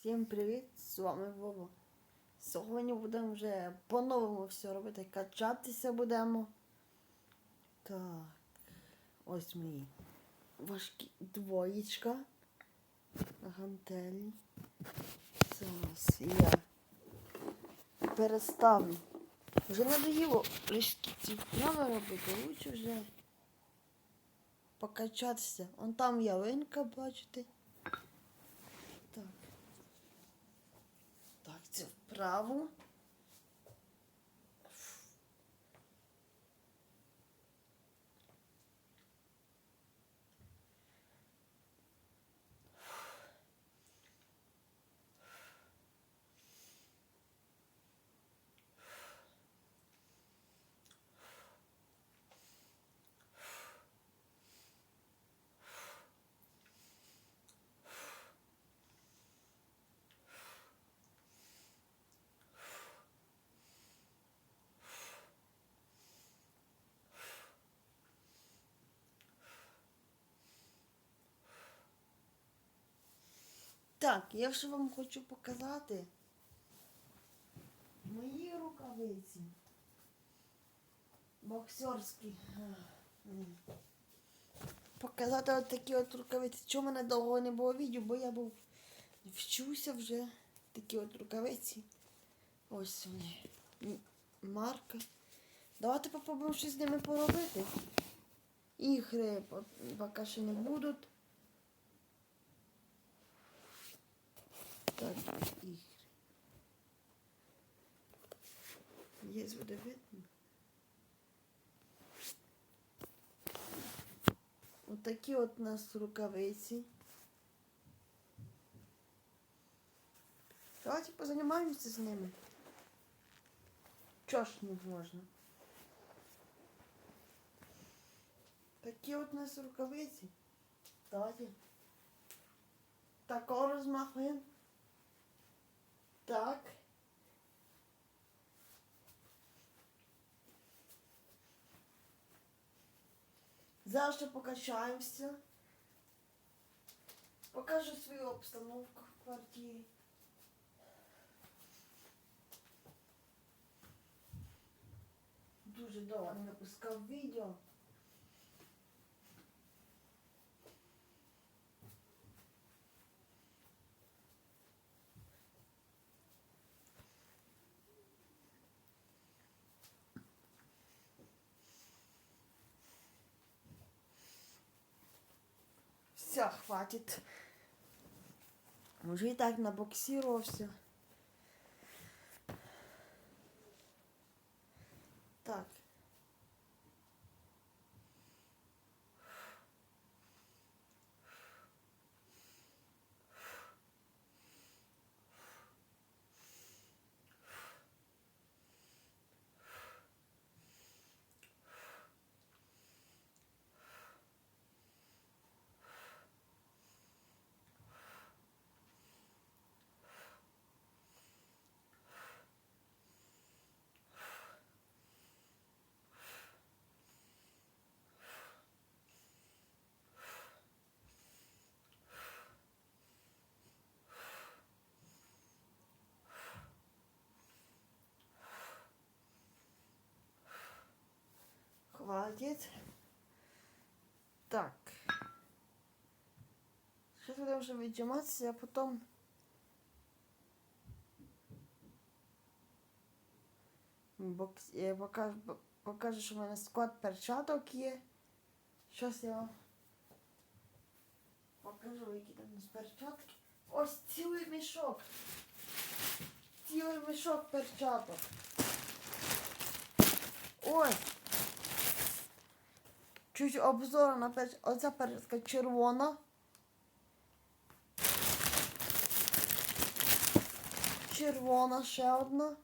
Всім привіт! З вами Вова. Сьогодні будемо вже по-новому все робити. Качатися будемо. Так. Ось мої важкі двоєчка. Гантелі. Зараз я переставлю. Вже надоїло різкі ці вправи робити. Лучше вже покачатися. Вон там ялинка, бачите. Так. Так, це Так, я ще вам хочу показати мої рукавиці. Боксерські. Показати от такі от рукавиці. Чому мене довго не було відео, бо я був вчуся вже такі от рукавиці. Ось вони. Марка. Давайте попробуємо щось з ними поробити. Ігри поки що не будуть. Так, ігри. Є буде видно. Отакі от у нас рукавиці. Давайте позанімаємося з ними. Чого ж не можна? Такі от у нас рукавиці. Давайте. Тако розмахуємо. Так. Зараз ще покачаємося. Покажу свою обстановку в квартирі. Дуже довго не випускав відео. Все, хватит. Уже и так набоксировался. Так. Хватит. Так. Сейчас будем уже віджиматися, а потом... Бокс... Я покажу, покажу, що в мене склад перчаток є. Зараз я вам покажу, які там у перчатки. Ось цілий мішок. Цілий мішок перчаток. Ось. Чуть обзор на перч... Оця перчатка червона. Червона ще одна.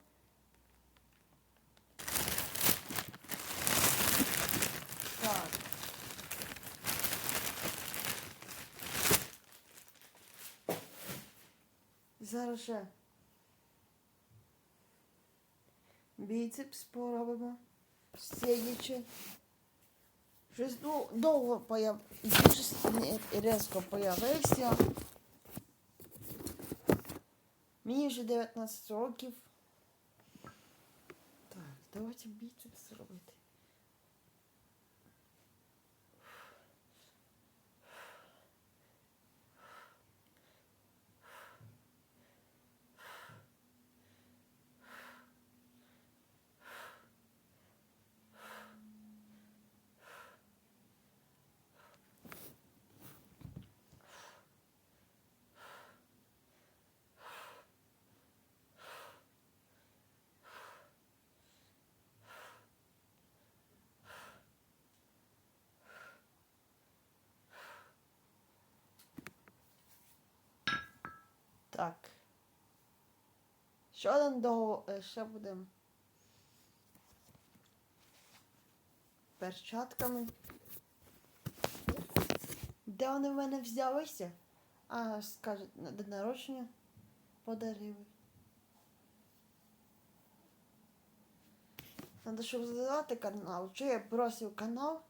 Так. Зараз ще біцепс поробимо. Сидячи. Щось ну, довго появ... дуже різко появився. Мені вже 19 років. Так, давайте біцепс робити. Так. Ще один до е, ще будемо перчатками. Де вони в мене взялися? А, скажуть, на день народження подарили. Надо, щоб задати канал. Чи я бросив канал?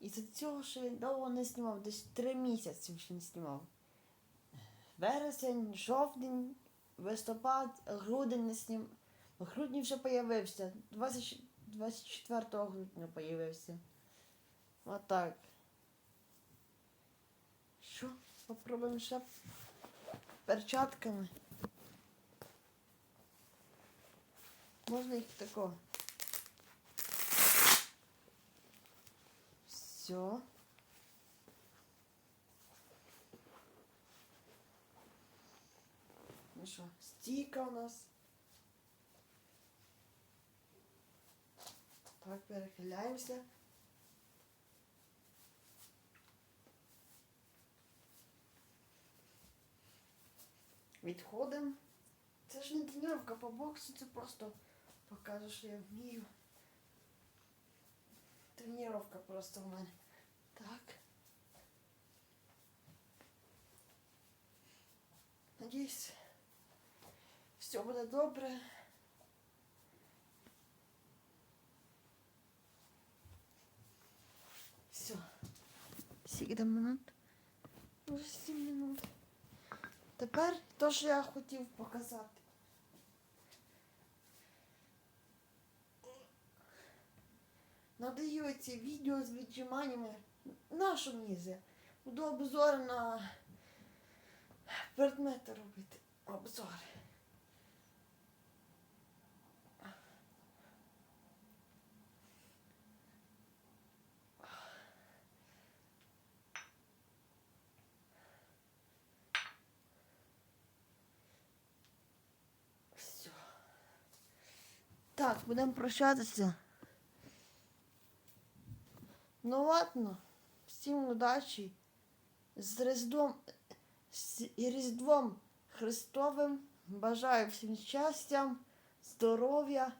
І за цього ще довго не знімав, десь три місяці вже не знімав. Вересень, жовтень, листопад, грудень снім. В грудні вже появився. 20, 24 грудня появився. Отак. Що? Попробуємо ще перчатками. Можна їх тако. Все. Ну що, стійка у нас. Так, перехиляємося. Відходимо. Це ж не тренування по боксу, це просто покажу, що я вмію. Тренування просто в мене. Так. Надіюсь, все буде добре. Все. Скільки минут? Уже 7 минут. Тепер то, що я хотів показати. Надаю ці відео з віджиманнями нашу мізі. Буду обзор на предмети робити. Обзор. Так, будемо прощатися. Ну ладно. Всім удачі. З Різдвом, з Різдвом Христовим. Бажаю всім щастя, здоров'я